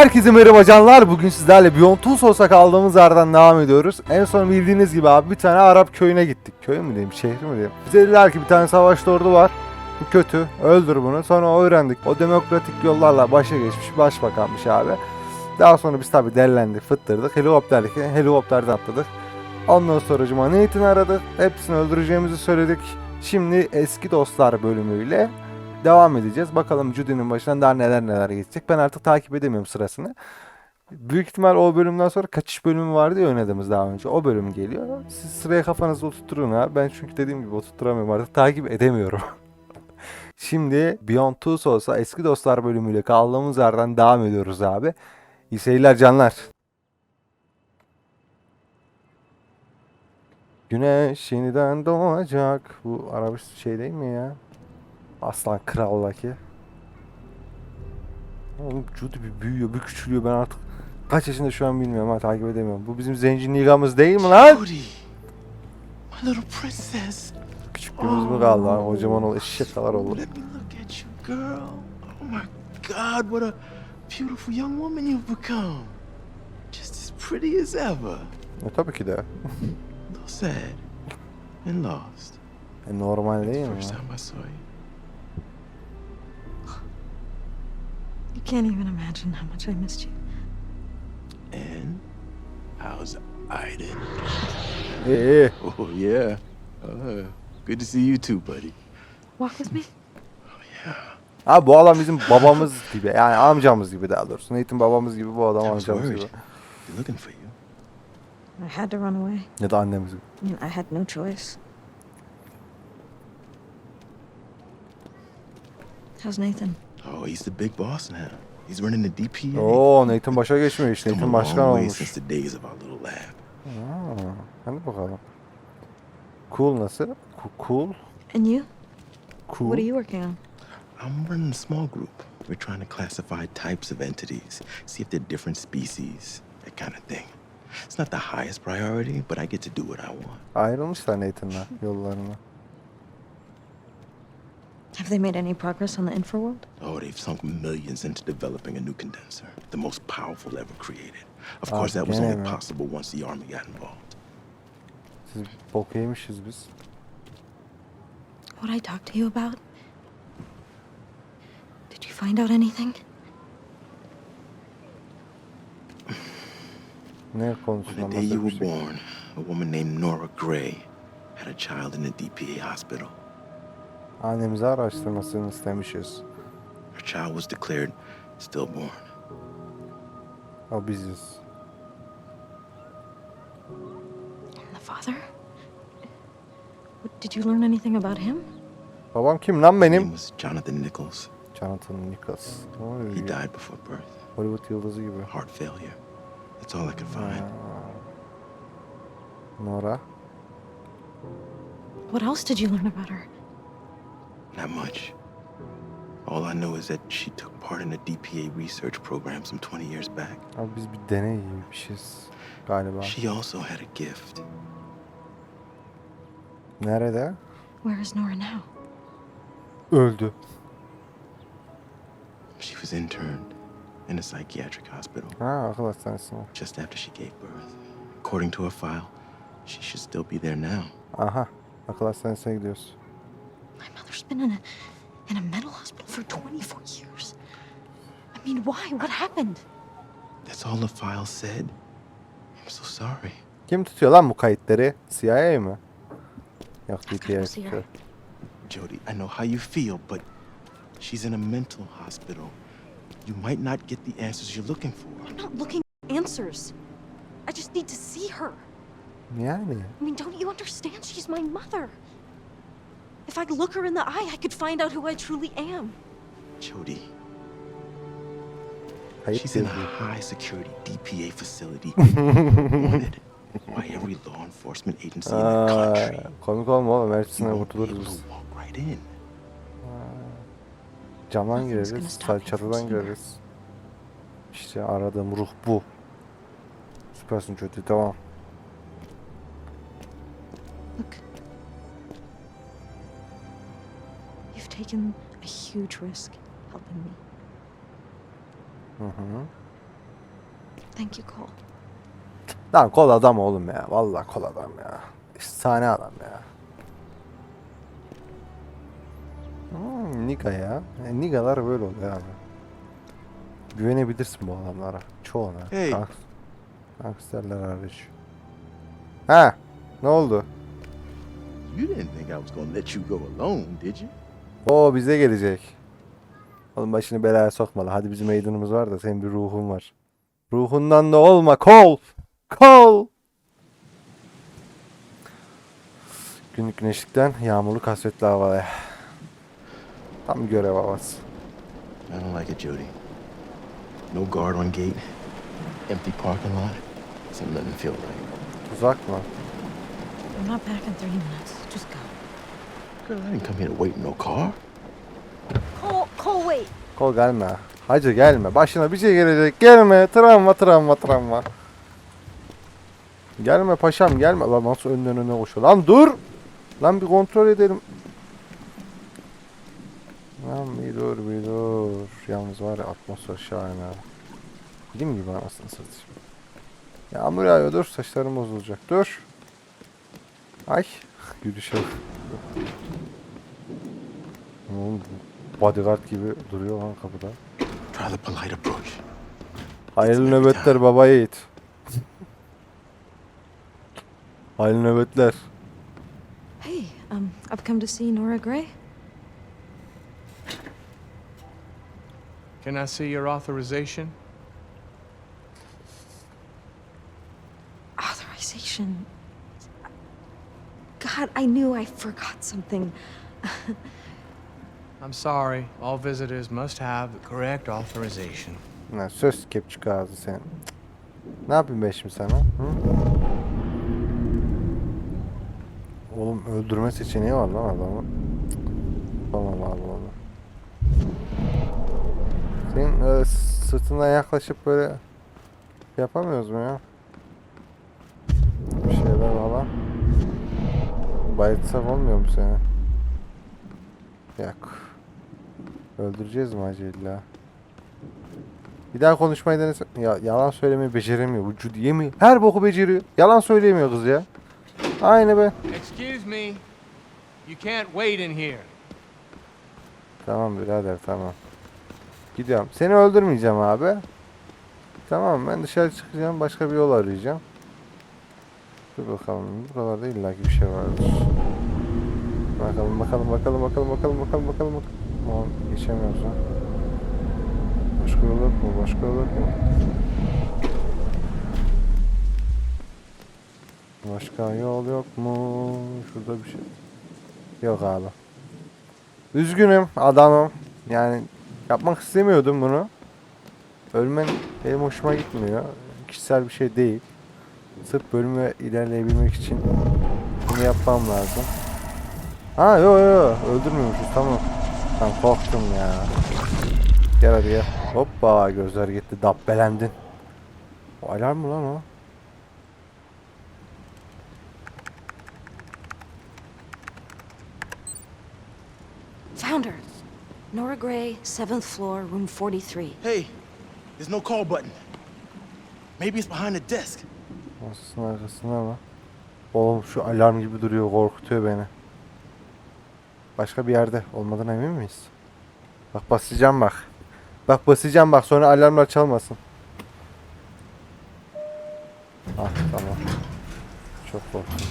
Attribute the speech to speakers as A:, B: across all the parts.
A: Herkese merhaba canlar. Bugün sizlerle Beyond Two Souls'a kaldığımız yerden devam ediyoruz. En son bildiğiniz gibi abi bir tane Arap köyüne gittik. Köy mü diyeyim, şehri mi diyeyim. Bize dediler ki bir tane savaş ordu var. Bu kötü. Öldür bunu. Sonra öğrendik. O demokratik yollarla başa geçmiş başbakanmış abi. Daha sonra biz tabi dellendik, fıttırdık. Helikopterdik. Helikopterden atladık. Ondan sonra cuma Nathan'ı aradık. Hepsini öldüreceğimizi söyledik. Şimdi eski dostlar bölümüyle devam edeceğiz. Bakalım Judy'nin başından daha neler neler geçecek. Ben artık takip edemiyorum sırasını. Büyük ihtimal o bölümden sonra kaçış bölümü vardı ya oynadığımız daha önce. O bölüm geliyor. Siz sıraya kafanızda oturtturun ha. Ben çünkü dediğim gibi oturtturamıyorum artık. Takip edemiyorum. Şimdi Beyond Two Souls'a eski dostlar bölümüyle kaldığımız yerden devam ediyoruz abi. İyi seyirler canlar. Güneş yeniden doğacak. Bu araba şey değil mi ya? Aslan Kral'daki. Oğlum Judy bir büyüyor, bir küçülüyor. Ben artık kaç yaşında şu an bilmiyorum ha takip edemiyorum. Bu bizim zenci ligamız değil mi lan?
B: Judy, my little princess.
A: Küçüklüğümüz mü kaldı lan? Kocaman ol, eşek kadar oldu.
B: Let me look at you, girl. Oh my God, what a beautiful young woman you've become. Just as pretty as ever.
A: E tabii ki de.
B: Little sad and lost.
A: E, normal değil mi?
B: First time I saw you.
C: Can't even imagine how much I missed you.
B: And how's?
A: İyi iyi.
B: Oh yeah. Uh, good to see you too, buddy.
C: Walk with me?
A: Abi bu adam bizim babamız gibi. Yani amcamız gibi daha doğrusu. Nathan babamız gibi bu adam
B: I was
A: amcamız
B: worried.
A: gibi.
B: They're looking for you.
C: I had to run away.
A: Ya da annemiz gibi.
C: I mean, I had no choice. How's Nathan?
B: Oh, he's the big boss now. He's running the DPA.
A: Oo Nathan başa.
B: Come
A: Nathan başkan olmuş.
B: since the days of our little lab.
A: Aa, hadi bakalım. Cool nasıl? Cool.
C: And you?
A: Cool.
C: What are you working on?
B: I'm running a small group. We're trying to classify types of entities, see if they're different species, that kind of thing. It's not the highest priority, but I get to do what I want.
A: Ayrılmışlar Nathan'la yollarına.
C: Have they made any progress on the infraworld?
B: Oh, they've sunk millions into developing a new condenser, the most powerful ever created. Of
A: Ah,
B: course, that was
A: gene
B: only
A: mi?
B: possible once the army got involved.
A: Siz bok yemişiz biz.
C: What I talked to you about? Did you find out anything?
A: Ne
B: On
A: konusunda
B: the day you were born, a woman named Nora Gray had a child in the DPA hospital.
A: Annemizi araştırmasını istemişiz.
B: Her child was declared stillborn.
A: O biziz.
C: And the father? Did you learn anything about him?
A: Babam kim lan
B: His name
A: benim?
B: was Jonathan Nichols.
A: Jonathan Nichols. Oy,
B: He died before birth.
A: Hollywood yıldızı gibi.
B: Heart failure. That's all I could find.
A: Nora.
C: What else did you learn about her?
B: Not much. All I know is that she took part in a DPA research program some 20 years back.
A: Abi biz bir deney gibiymişiz galiba.
B: She also had a gift.
A: Nerede?
C: Where is Nora now?
A: Öldü.
B: She was interned in a psychiatric hospital
A: Ha akıl hastanesine.
B: just after she gave birth. According to her file, she should still be there now.
A: Aha. Akıl hastanesine gidiyoruz.
C: My mother's been in a in a mental hospital for 24 years. I mean, why? What happened?
B: That's all the file said. I'm so sorry.
A: Kim tutuyor lan bu kayıtları? CIA mi? Yok
C: I've got
A: DPA
C: her.
A: tutuyor.
B: Jody, I know how you feel, but she's in a mental hospital. You might not get the answers you're looking for.
C: I'm not looking for answers. I just need to see her.
A: Yani.
C: I mean, don't you understand? She's my mother. If I look her in the eye, I could find out who I truly am.
B: Jody, she's in a high security DPA facility. wanted by every law enforcement agency in the
A: Aa,
B: country.
A: komik olma oğlum.
B: You won't be
A: kurtuluruz
B: to
A: biz.
B: walk right in.
A: Camdan
C: Nothing's gonna
A: gireriz.
C: stop
A: sağ-
C: you from
A: Çatıdan
C: seeing her.
A: gireriz. İşte aradığım ruh bu. Süpersin kötü tamam.
C: Taken a huge risk helping me.
A: Hı hı.
C: Thank you, Cole.
A: Lan kol adam oğlum ya. Vallahi kol adam ya. Efsane adam ya. Hmm, Niga ya. E, Nigalar böyle oluyor abi. Güvenebilirsin bu adamlara. Çoğuna.
B: Hey.
A: Gangs- Gangsterler hariç. Ha, ne oldu?
B: You didn't think I was gonna let you go alone, did you?
A: O bize gelecek. Oğlum başını belaya sokmalı. Hadi bizim meydanımız var da senin bir ruhun var. Ruhundan da olma. Kol. Kol. Günlük güneşlikten yağmurlu kasvetli havaya. Tam görev havası.
B: I don't like it, Jody. No guard on gate, empty parking lot. Something doesn't feel right.
A: Tuzak mı?
C: I'm not back in 30 minutes. Just go.
B: Girl, I didn't come here to wait in no car.
C: Cole, Cole, wait.
A: Kol gelme. Hacı gelme. Başına bir şey gelecek. Gelme. Travma travma travma. Gelme paşam gelme. Lan nasıl önden öne koşuyor. Lan dur. Lan bir kontrol edelim. Lan bir dur bir dur. Yalnız var ya atmosfer şahane. ha. Film gibi anasını satayım. Yağmur yağıyor dur saçlarım bozulacak. Dur. Ay. Gülüşe. Oğlum, bodyguard gibi duruyor lan kapıda.
B: Try the polite approach.
A: Hayırlı nöbetler baba yiğit. Hayırlı nöbetler.
C: Hey, um, I've come to see Nora Gray.
D: Can I see your authorization?
C: Authorization. God, I knew I forgot something.
D: I'm sorry. All visitors must have the correct authorization.
A: Lan söz kepçük ağzı sen. Cık. Ne yapayım ben şimdi sana? Hı? Oğlum öldürme seçeneği var lan adamın. Cık. Tamam abi onu. Senin öyle sırtına yaklaşıp böyle yapamıyoruz mu ya? Bayıltsak olmuyor mu seni? Yok. Öldüreceğiz mi acı illa? Bir daha konuşmayı denese... Ya yalan söylemeyi beceremiyor. Bu Judy mi? Her boku beceriyor. Yalan söyleyemiyor kız ya. Aynı be.
D: Excuse me. You can't wait in here.
A: Tamam birader tamam. Gidiyorum. Seni öldürmeyeceğim abi. Tamam ben dışarı çıkacağım. Başka bir yol arayacağım. Dur bakalım. Buralarda illaki bir şey vardır. Bakalım bakalım bakalım bakalım bakalım bakalım bakalım. Aman geçemiyoruz ha. Başka yol yok mu? Başka yol yok mu? Başka yol yok mu? Şurada bir şey. Yok abi. Üzgünüm adamım. Yani yapmak istemiyordum bunu. Ölmen benim hoşuma gitmiyor. Kişisel bir şey değil. Sırf bölüme ilerleyebilmek için bunu yapmam lazım. Ha yo yo yo öldürmüyormuşuz tamam. Ben korktum ya. Gel hadi gel. Hoppa gözler gitti dabbelendin. O alarm mı lan o?
C: Found her. Nora Gray, seventh floor, room 43.
B: Hey, there's no call button. Maybe it's behind the desk.
A: Masasının arkasında ama. Oğlum şu alarm gibi duruyor korkutuyor beni. Başka bir yerde olmadan emin miyiz? Bak basacağım bak. Bak basacağım bak sonra alarmlar çalmasın. Ah tamam. Çok korktum.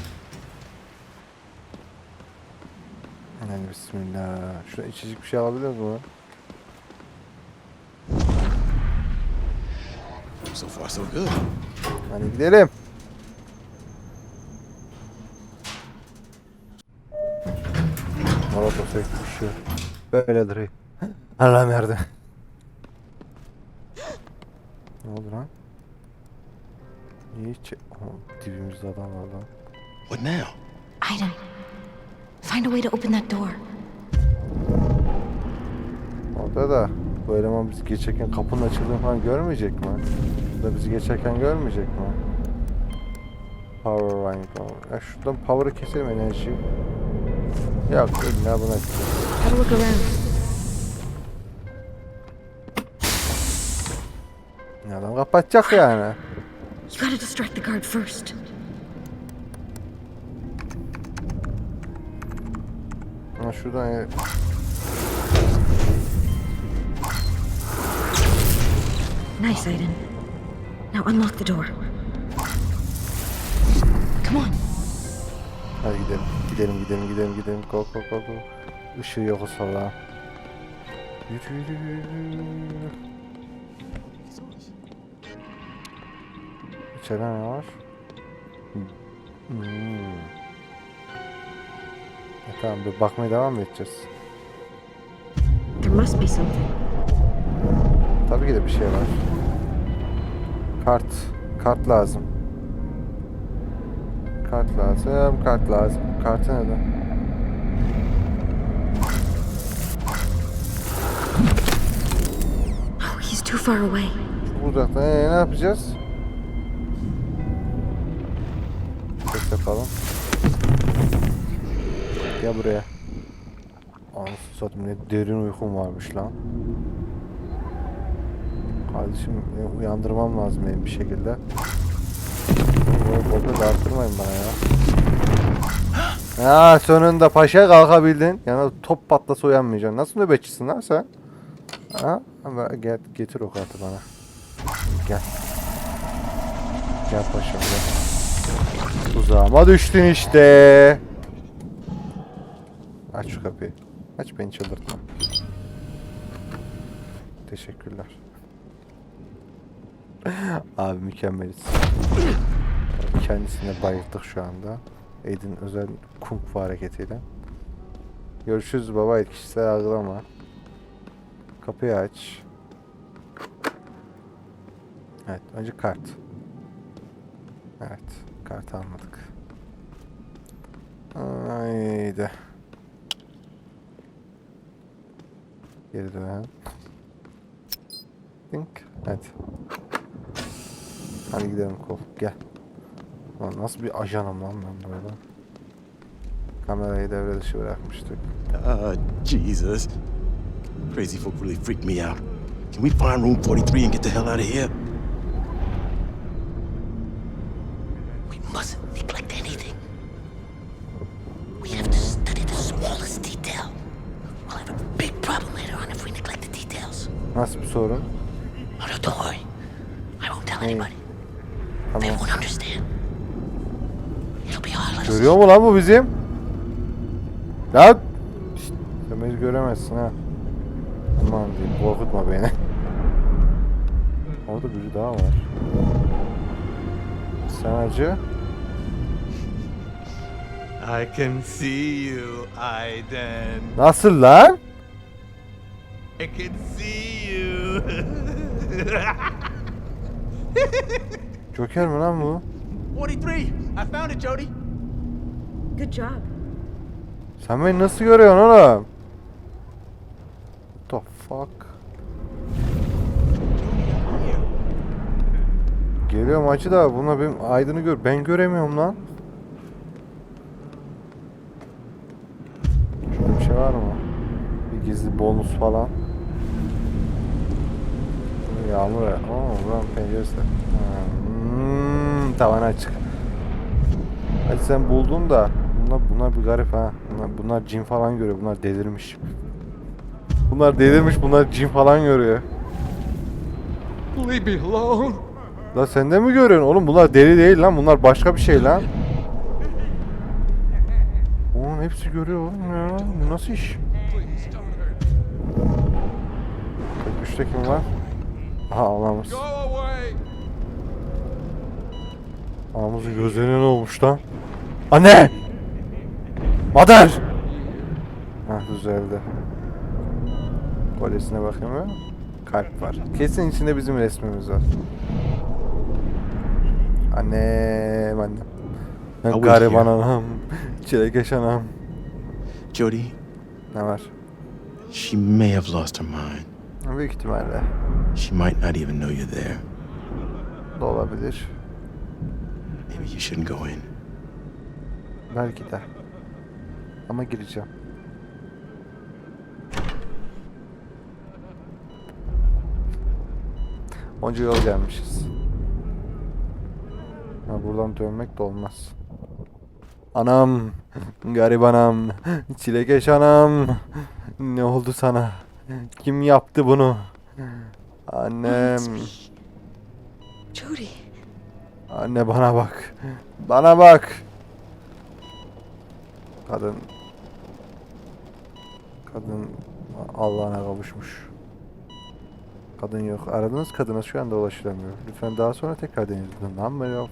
A: Yani bismillah. Şuna içecek bir şey alabiliyor mu?
B: So far, so good.
A: Hadi gidelim. Sürekli düşüyor. Böyle duruyor. Allah'ım yardım. Ne oldu lan? Niye hiç... Aha, dibimizde adam var lan.
B: What now?
C: Aiden, find a way to open that door.
A: Orada da bu eleman bizi geçerken kapının açıldığını falan görmeyecek mi? Bu da bizi geçerken görmeyecek mi? Power line power. Ya şuradan power'ı keselim enerjiyi. Yok illa buna
C: around.
A: Adam kapatacak yani.
C: You gotta distract the guard first.
A: Ha şuradan
C: Nice, Aiden. Now unlock the door. Come on.
A: Hadi gidelim. Gidelim gidelim gidelim gidelim. Go go go go. Işığı yok salağın. Yürü yürü yürü. İçeride ne var? Hmm. E tamam bir bakmaya devam mı edeceğiz?
C: There must be something.
A: Tabii ki de bir şey var. Kart. Kart lazım. Kart lazım. Kart lazım. Kartı nerede?
C: Oh, he's too far away.
A: Çok uzakta. Ee, ne yapacağız? Ses yapalım. Gel buraya. Anasını satayım ne derin uykum varmış lan. Kardeşim beni uyandırmam lazım benim bir şekilde. Kopya dağıttırmayın bana ya. Ya sonunda paşa kalkabildin. Yani top patlasa uyanmayacaksın. Nasıl nöbetçisin lan sen? Ha? Gel getir o kartı bana. Gel. Gel paşam gel. Tuzağıma düştün işte. Aç şu kapıyı. Aç beni çıldırtma. Teşekkürler. Abi mükemmeliz. Kendisine bayıldık şu anda. Aid'in özel kung fu hareketiyle. Görüşürüz baba. Kişisel algılama. Kapıyı aç. Evet, önce kart. Evet, kartı almadık. Haydi. Geri dön. Dink. Hadi. Hadi gidelim kol. Gel. Lan nasıl bir ajanım lan ben böyle. Kamerayı devre dışı bırakmıştık.
B: Ah, Jesus. Crazy folk really freaked me out. Can we find room 43 and get the hell out of here?
E: We mustn't neglect anything. We have to study the smallest detail. We'll have a big problem later on if we neglect the details.
A: Nasıl bir sorun?
E: Oh, no, don't worry. I won't tell anybody. They
A: Tamam. Görüyor mu lan bu bizim? Lan! Sen beni göremezsin ha. Aman diyeyim korkutma beni. Orada biri daha var. Sen acı.
D: I can see you, Aiden.
A: Nasıl lan?
D: I can see you.
A: Joker mi lan bu?
D: 43. I found it, Jody.
C: Good job.
A: Sen beni nasıl görüyorsun oğlum? What the fuck? Geliyorum acı da buna benim aydını gör. Ben göremiyorum lan. Şurada bir şey var mı? Bir gizli bonus falan. Yağmur ya. Oo, buranın penceresi. Ha, Hmm, tavan açık. Hadi sen buldun da bunlar bunlar bir garip ha. Bunlar, bunlar cin falan görüyor. Bunlar delirmiş. Bunlar delirmiş. Bunlar cin falan görüyor.
D: Leave me alone.
A: La sen de mi görüyorsun? Oğlum bunlar deli değil lan. Bunlar başka bir şey lan. Oğlum hepsi görüyor oğlum ya. Bu nasıl iş? 43'te kim var? Aha anamız.
D: away.
A: Anamızın gözlerine ne olmuş lan? Anne! Mother! Hah düzeldi. Kolyesine bakayım ya. Kalp var. Kesin içinde bizim resmimiz var. Annem annem. Ben gariban anam. Çilekeş anam.
B: Jody,
A: Ne var?
B: she may have lost her mind.
A: Büyük ihtimalle.
B: She might not even know you're there.
A: Da olabilir.
B: Maybe you shouldn't go in.
A: Belki de. Ama gireceğim. Onca yol gelmişiz. Ha, buradan dönmek de olmaz. Anam, garip anam, çilekeş anam. Ne oldu sana? Kim yaptı bunu? Annem,
C: Jody.
A: Anne bana bak. Bana bak. Kadın Kadın Allah'ına kavuşmuş. Kadın yok. Aradığınız kadına şu anda ulaşılamıyor. Lütfen daha sonra tekrar deneyin. Number of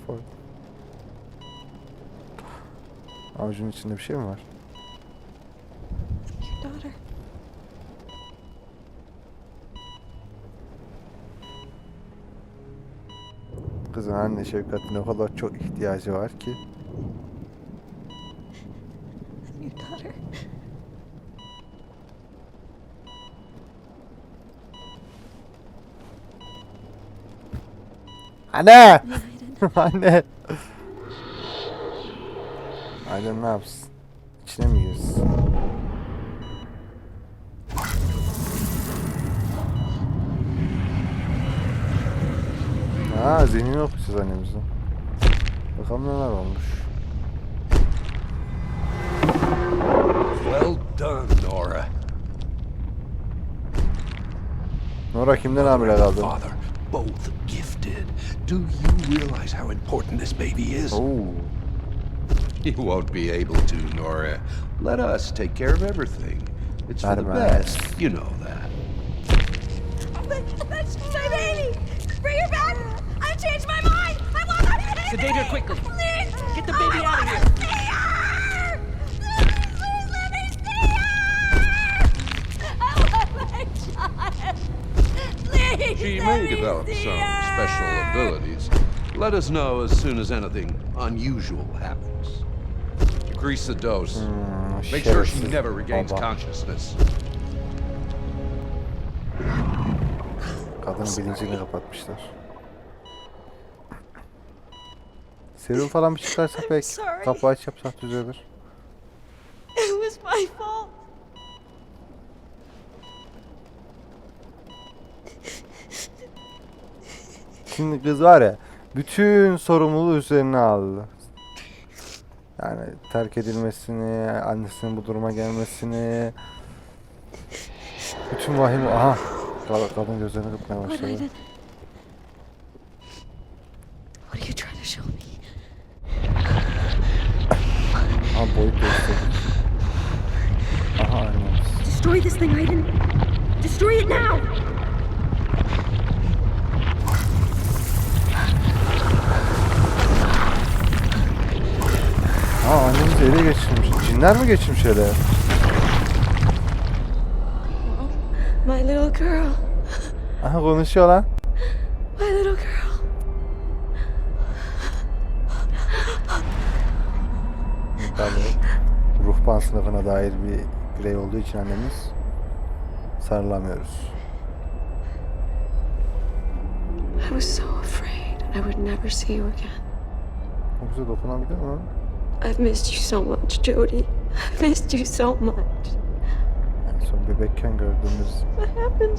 A: Avucun içinde bir şey mi var? Anne şefkatine o kadar çok ihtiyacı var ki. Anne! anne! Aydın ne yapsın? İçine mi girsin? Ha zihnini okuyacağız annemizin. Bakalım neler olmuş.
F: Well done, Nora.
A: Nora kimden hamile kaldı?
F: Father, both gifted. Do you realize how important this baby is?
A: Oo.
F: You won't be able to, Nora. Let us take care of everything. It's for the best. You know that.
C: That's my baby! Bring her back! I changed my mind! I want my baby!
E: Sedate her quickly.
C: Please!
E: Get the baby out of here.
C: See her! Please let me see her! I want my child! Please
F: She may develop some special abilities. Let us know as soon as anything unusual happens. Decrease the dose.
A: Hmm,
F: Make sure she never regains
A: baba.
F: consciousness.
A: Kadının bilincini kapatmışlar. Serum falan bir çıkarsa pek
C: sorry.
A: kapı aç yapsak düzelir.
C: It was my fault.
A: Şimdi kız var ya bütün sorumluluğu üzerine aldı. Yani terk edilmesini, annesinin bu duruma gelmesini, bütün vahim aha Kad- kadın gözlerini kırpmaya
C: What,
A: başladı.
C: Aiden? What are you trying to show me?
A: Aha boyut gösterdi. Aha annemiz.
C: Destroy this thing, Aiden! Destroy it now!
A: Aa annemizi ele geçirmiş. Cinler mi geçirmiş ele?
C: My little girl.
A: Aha konuşuyor lan. Sınıfına dair bir birey olduğu için annemiz sarılamıyoruz.
C: I was so afraid I would never see you again.
A: O bize dokunabilir mi?
C: I've missed you so much, Jody. I've missed you so much.
A: En son bebekken gördüğümüz
C: What happened?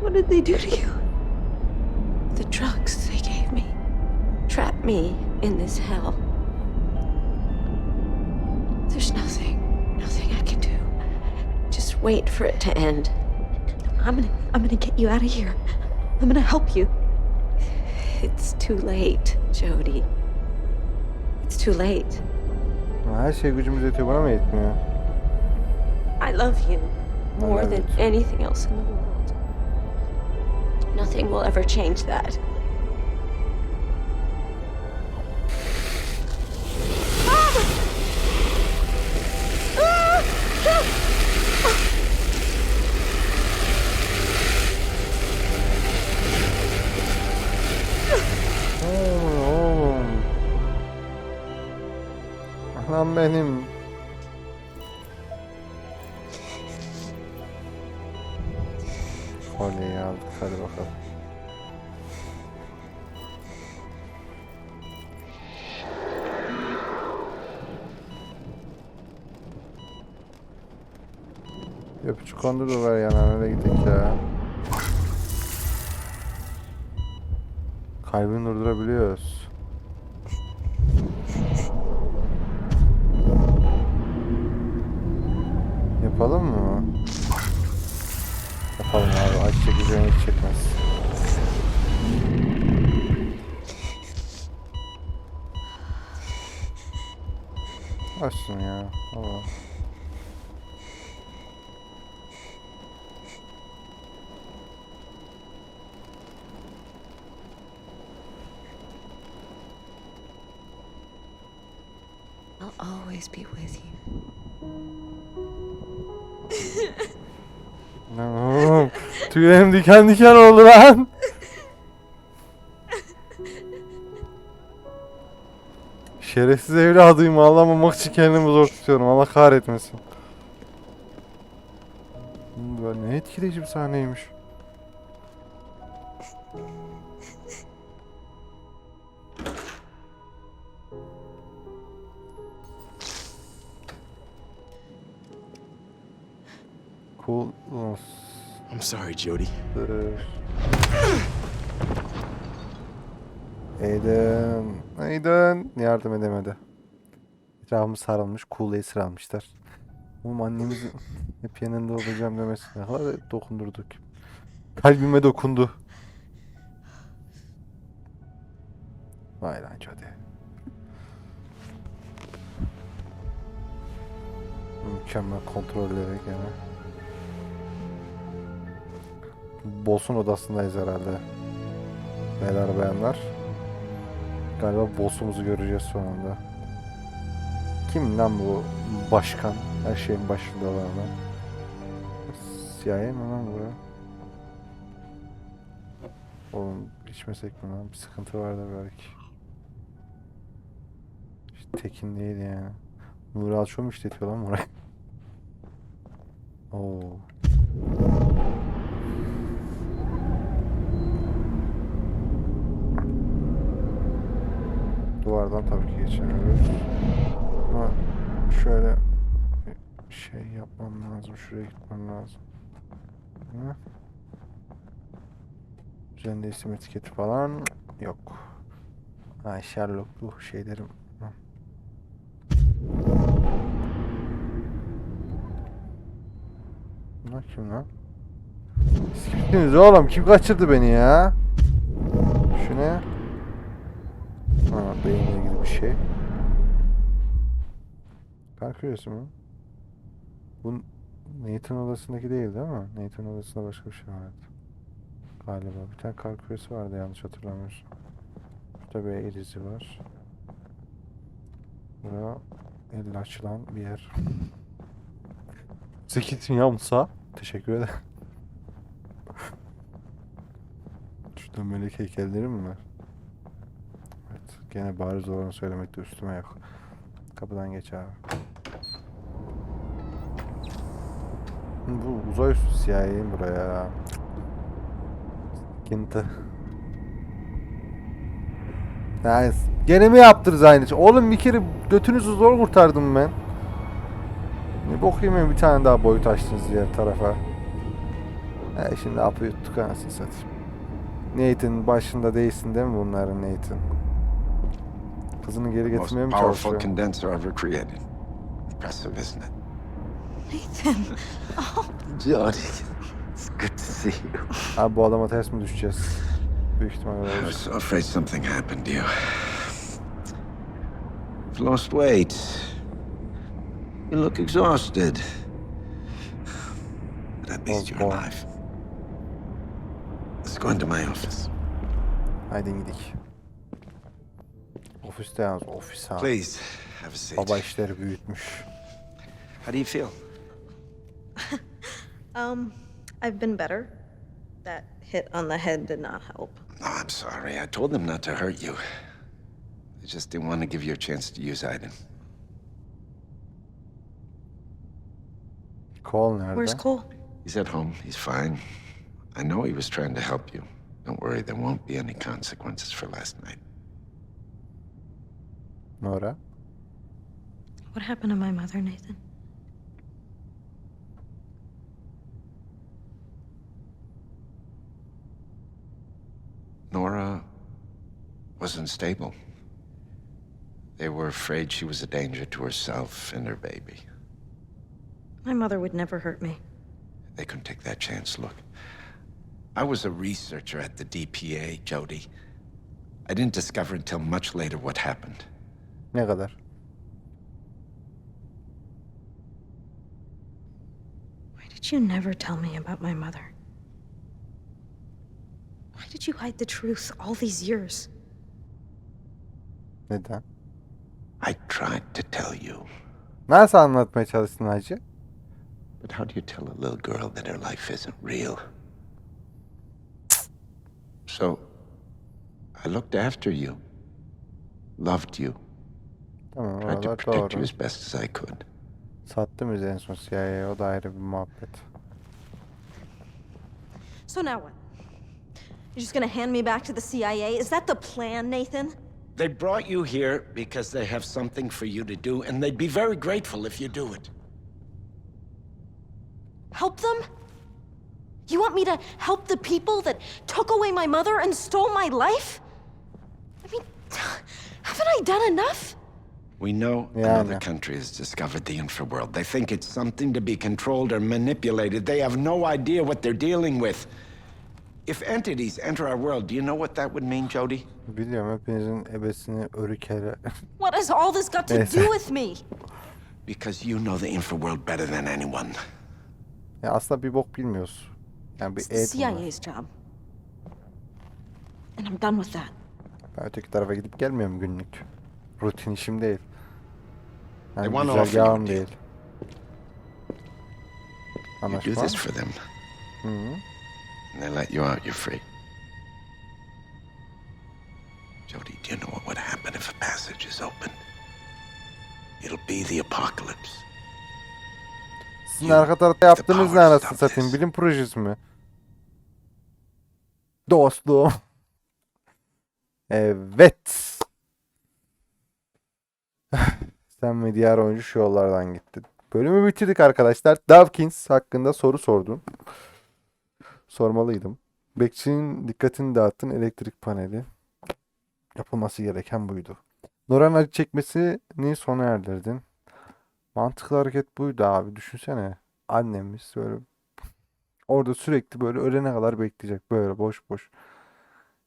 C: What did they do to you? The drugs they gave me trapped me in this hell. Wait for it to end. I'm gonna, I'm gonna get you out of here. I'm gonna help you. It's too late, Jody. It's too late.
A: her şey gücümüz yetiyor bana mı yetmiyor?
C: I love you more than anything else in the world. Nothing will ever change that.
A: Anam benim. Kolyeyi aldık hadi bakalım. Bir Öpücük kondu da ver yanına nereye gittik ya. Kalbini durdurabiliyoruz. Açsın ya. Allah.
C: I'll always be with you.
A: Oğlum. Tüylerim diken diken oldu lan. Şerefsiz evladıyım ağlamamak için kendimi zor tutuyorum. Allah kahretmesin. Böyle ne etkileyici bir sahneymiş. Cool.
B: I'm sorry, Jody.
A: Aiden. Aiden. Yardım edemedi. Etrafımız sarılmış. Cool esir almışlar. Oğlum annemizin hep yanında olacağım demesi. Ne kadar dokundurduk. Kalbime dokundu. Vay lan hadi. Mükemmel kontrolleri gene. Boss'un odasındayız herhalde. Beyler bayanlar. Galiba boss'umuzu göreceğiz sonunda. Kim lan bu başkan? Her şeyin başında olan adam. CIA mi lan bu? Oğlum içmesek mi lan? Bir sıkıntı vardı belki. İşte Tekin değil yani. Nuri Alço mu işletiyor lan burayı? Oo. Duvardan tabii ki geçemiyoruz. Ama şöyle şey yapmam lazım. Şuraya gitmem lazım. Hı? Üzerinde isim etiketi falan yok. Ha Sherlock'lu şeylerim. Hı. Bunlar kim lan? Siz oğlum? Kim kaçırdı beni ya? Şu ne? Bir şey. Küresi mi? Bu Nathan odasındaki değil değil mi? Nathan odasında başka bir şey vardı. Galiba. Bir tane küresi vardı yanlış hatırlamıyorsam. Burada bir el izi var. Bura elle açılan bir yer. Zekisin ya Musa. Teşekkür ederim. Şurada melek heykelleri mi var? Gene bariz olanı söylemekte üstüme yok. Kapıdan geç abi. Bu uzay üstü CIA'yim buraya. Sıkıntı. Yani gene mi yaptınız aynı şey? Oğlum bir kere götünüzü zor kurtardım ben. Ne bokayım ben bir tane daha boyut açtınız diğer tarafa. He şimdi apı yuttuk anasını satayım. Nathan başında değilsin değil mi bunların Nathan? Kızını geri
G: Most
A: getirmeye mi
G: powerful
A: çalışıyor?
G: condenser ever created. Impressive, isn't it?
C: Nathan. Oh.
G: Jody, it's good to see you.
A: Abi bu adama ters mi düşeceğiz? Büyük ihtimalle
G: I
A: olacak.
G: was so afraid something happened to you. You've lost weight. You look exhausted. But at least
A: Oh,
G: you're
A: boy.
G: alive. Let's go into my office.
A: Haydi gidik. Ofiste yalnız ofis ha.
G: Please, have a seat.
A: Baba işleri büyütmüş.
G: How do you feel?
H: Um, I've been better. That hit on the head did not help.
G: No, I'm sorry. I told them not to hurt you. I just didn't want to give you a chance to use Aiden.
A: Cole nerede?
H: Where's Cole?
G: He's at home. He's fine. I know he was trying to help you. Don't worry, there won't be any consequences for last night.
A: Nora?
H: What happened to my mother, Nathan?
G: Nora was unstable. They were afraid she was a danger to herself and her baby.
H: My mother would never hurt me.
G: They couldn't take that chance. Look, I was a researcher at the DPA, Jody. I didn't discover until much later what happened.
A: Ne kadar?
H: Why did you never tell me about my mother? Why did you hide the truth all these years?
A: Neden?
G: I tried to tell you,
A: Nasıl anlatmaya çalıştın hacı?
G: but how do you tell a little girl that her life isn't real? So, I looked after you, loved you,
A: Tamam
G: tried to
A: oralar
G: protect you
A: doğru.
G: as best as I could.
A: Sattım biz en son CIA'ye o da ayrı bir muhabbet.
H: So now what? You're just gonna hand me back to the CIA? Is that the plan, Nathan?
G: They brought you here because they have something for you to do, and they'd be very grateful if you do it.
H: Help them? You want me to help the people that took away my mother and stole my life? I mean, haven't I done enough?
G: We know
A: Yeah, I
G: another country has discovered the infraworld. They think it's something to be controlled or manipulated. They have no idea what they're dealing with. If entities enter our world, do you know what that would mean, Jody?
A: Biliyorum hepinizin ebesini örükere.
H: What has all this got to
A: Yes.
H: do with me?
G: Because you know the infraworld better than anyone.
A: ya aslında bir bok bilmiyoruz. Yani bir
H: It's the
A: et bunlar.
H: CIA's job. And I'm done with that.
A: Ben öteki tarafa gidip gelmiyorum günlük. Rutin işim değil. Yani
G: They wanna offer you a
A: güzergahım
G: deal.
A: değil.
G: You do
A: Anlaşma.
G: this for them,
A: Hı -hı.
G: and they let you out, you're free. Jody, do you know what would happen if a passage is open? It'll be the apocalypse.
A: Sizin arka tarafta yaptığınız ne anasını satayım? Bilim projesi mi? Dostluğum. Evet. Sen ve diğer oyuncu şu yollardan gitti. Bölümü bitirdik arkadaşlar. Dawkins hakkında soru sordum. Sormalıydım. Bekçinin dikkatini dağıttın elektrik paneli. Yapılması gereken buydu. Noran acı çekmesini sona erdirdin. Mantıklı hareket buydu abi. Düşünsene. Annemiz böyle orada sürekli böyle ölene kadar bekleyecek. Böyle boş boş.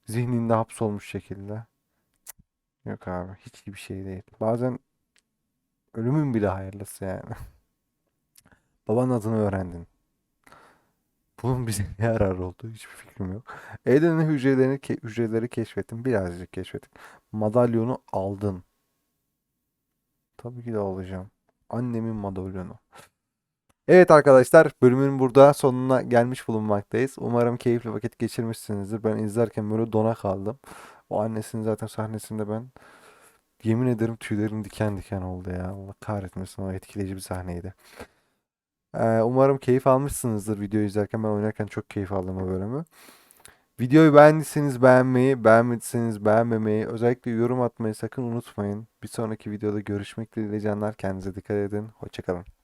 A: Zihninde hapsolmuş şekilde. Yok abi. Hiç iyi bir şey değil. Bazen ölümün bile hayırlısı yani. Babanın adını öğrendin. Bunun bize ne yarar olduğu hiçbir fikrim yok. Eden'in hücrelerini ke- hücreleri keşfettin. Birazcık keşfettin. Madalyonu aldın. Tabii ki de alacağım. Annemin madalyonu. Evet arkadaşlar bölümün burada sonuna gelmiş bulunmaktayız. Umarım keyifli vakit geçirmişsinizdir. Ben izlerken böyle dona kaldım. O annesinin zaten sahnesinde ben yemin ederim tüylerim diken diken oldu ya. Allah kahretmesin o etkileyici bir sahneydi. Ee, umarım keyif almışsınızdır videoyu izlerken. Ben oynarken çok keyif aldım o bölümü. Videoyu beğendiyseniz beğenmeyi, beğenmediyseniz beğenmemeyi, özellikle yorum atmayı sakın unutmayın. Bir sonraki videoda görüşmek dileğiyle canlar. Kendinize dikkat edin. Hoşçakalın.